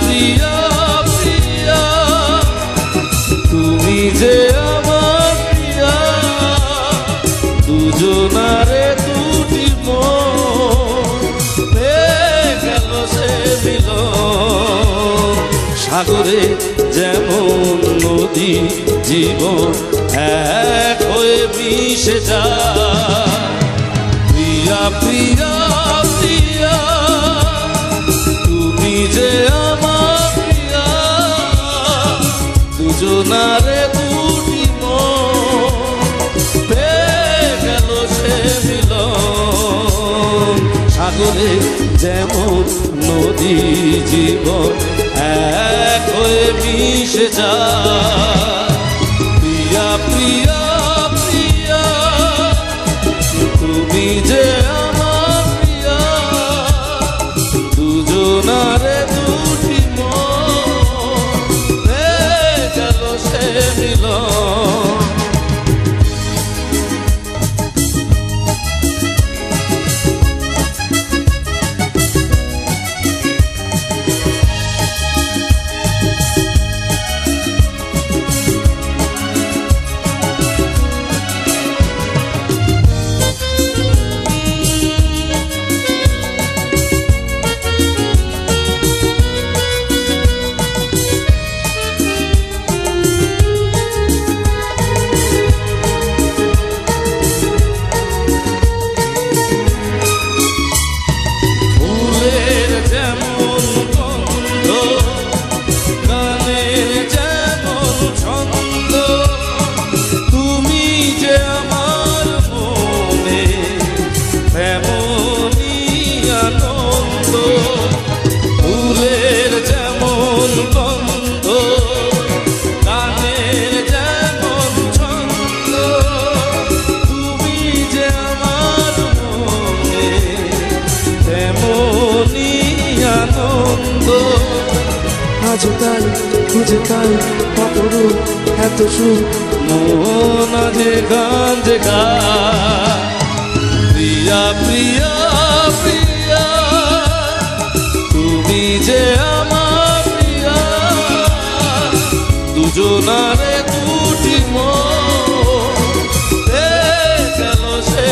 প্রিয় প্রিয়, তুমি যে আমার প্রিয়, দুজনারে দুটি গেল সে মিল সাগরে যেমন নদী, জীবন এক হয়ে মিশে যা প্রিয়া প্রিয়া প্রিয়া, তুমি যে যেমন নদী জীবন এক হয়ে মিশে যায়। মতো। আজ তাই খুঁজে পাই অপরূপ এত সুখ মন যে গান যে প্রিয়া প্রিয়া প্রিয়া, তুমি যে আমার প্রিয়া। দুজনারে দুটি মো গেল সে